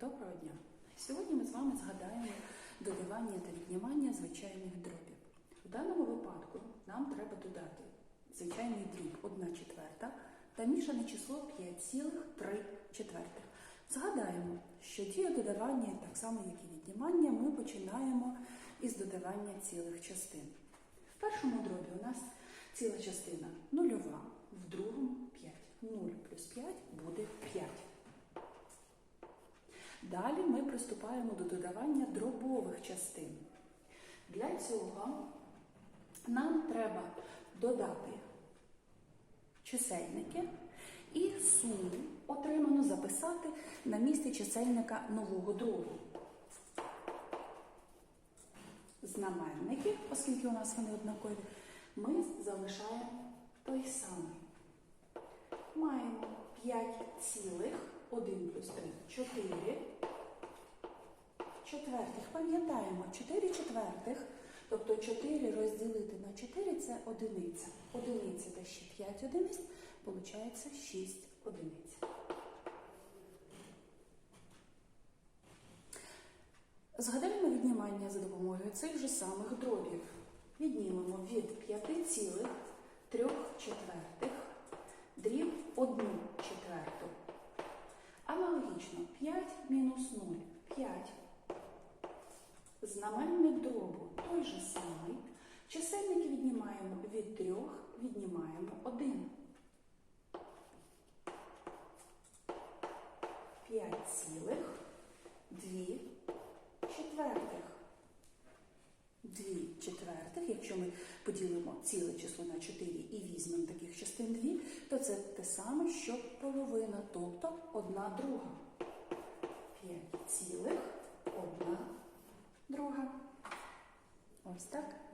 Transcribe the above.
Доброго дня! Сьогодні ми з вами згадаємо додавання та віднімання звичайних дробів. У даному випадку нам треба додати звичайний дріб 1 четверта та мішане число 5,3 четвертих. Згадаємо, що дію додавання, так само як і віднімання, ми починаємо із додавання цілих частин. В першому дробі у нас ціла частина нульова, в другому 5. 0 плюс 5 буде 5. Далі ми приступаємо до додавання дробових частин. Для цього нам треба додати чисельники і суму, отриману записати на місці чисельника нового дробу. Знаменники, оскільки у нас вони однакові, ми залишаємо той самий. Маємо 5 цілих, 1 плюс 3, 4 четвертих. Пам'ятаємо, 4 четвертих, тобто 4 розділити на 4 це одиниця. Одиниця та ще 5 одиниць, виходить 6 одиниць. Згадаємо віднімання за допомогою цих же самих дробів. Віднімемо від 5 цілих 3 четвертих дріб 1 четверту. Аналогічно 5 мінус 0 5. Знаменник дробу той же самий. Чисельники віднімаємо від 3, віднімаємо 1. 5 цілих 2 четвертих. 2 четвертих, якщо ми поділимо ціле число на 4 і візьмемо таких частин 2, то це те саме, що половина, тобто 1 друга. 5 цілих 1 друга. Ось так.